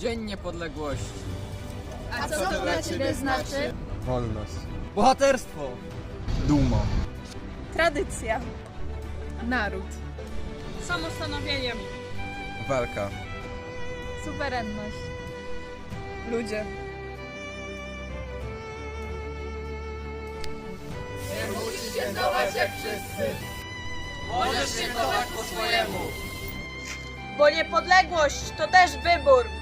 Dzień Niepodległości. A co to dla Ciebie znaczy? Wolność. Bohaterstwo. Duma. Tradycja. Naród. Samostanowieniem. Walka. Suwerenność. Ludzie. Bo niepodległość to też wybór.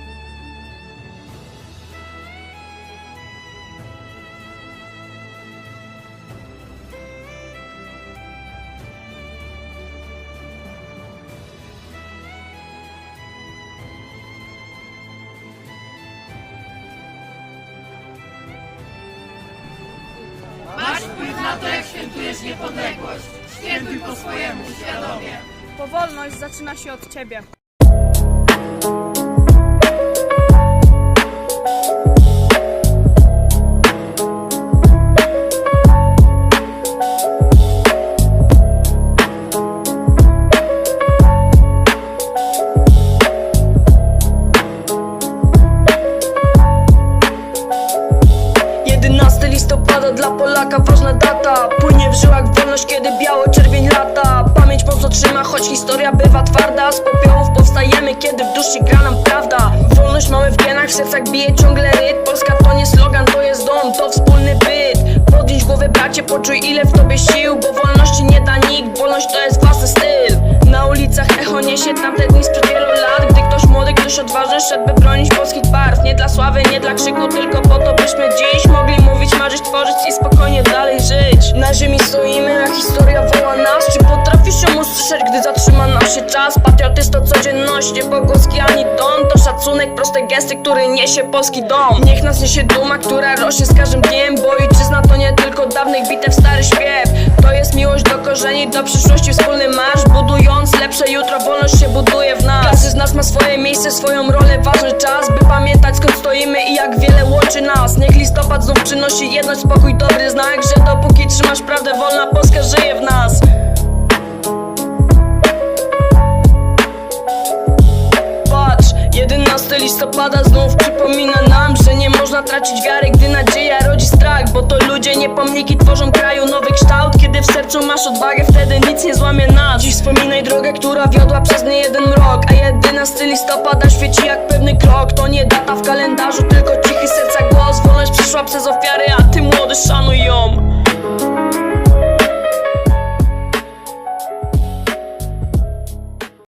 Powolność zaczyna się od ciebie. Płynie w żyłach wolność, kiedy biało-czerwień lata. Pamięć mocno trzyma, choć historia bywa twarda. Z popiołów powstajemy, kiedy w duszy gra nam prawda. Wolność mamy w genach, w sercach bije ciągle rytm. Polska to nie slogan, to jest dom, to wspólny byt. Podnieś głowę bracie, poczuj ile w tobie sił Bo wolności nie da nikt, wolność to jest własny styl. Na ulicach echo niesie tamte dni sprzed wielu lat. Gdy ktoś młody, ktoś odważny szedł, by bronić polskich barw. Nie dla sławy, nie dla krzyku, tylko po to byśmy dziś Mogli mówić, marzyć, tworzyć i spokojnie dalej Na ziemi stoimy, a historia woła nas. Czy potrafisz ją usłyszeć, gdy zatrzyma nam się czas? Patriotyzm to codzienność, nie pogłoski ani ton To szacunek, proste gesty, który niesie polski dom. Niech nas niesie duma, która rośnie z każdym dniem Bo ojczyzna to nie tylko dawnych bitew, stary śpiew. To jest miłość do korzeni, do przyszłości, wspólny marsz Budując lepsze jutro, wolność się buduje w nas ma swoje miejsce, swoją rolę, ważny czas By pamiętać skąd stoimy i jak wiele łączy nas. Niech listopad znów przynosi jedność, spokój, dobry znak Że dopóki trzymasz prawdę, wolna Polska żyje w nas. Patrz, 11 listopada znów przypomina nam, że nie można tracić wiary, ludzie, nie pomniki tworzą kraju nowy kształt. Kiedy w sercu masz odwagę, wtedy nic nie złamie nas. Dziś wspominaj drogę, która wiodła przez nie jeden rok. A 11 listopada świeci jak pewny krok. To nie data w kalendarzu, tylko cichy serca głos. Wolność przyszła przez ofiary, a ty młody szanuj ją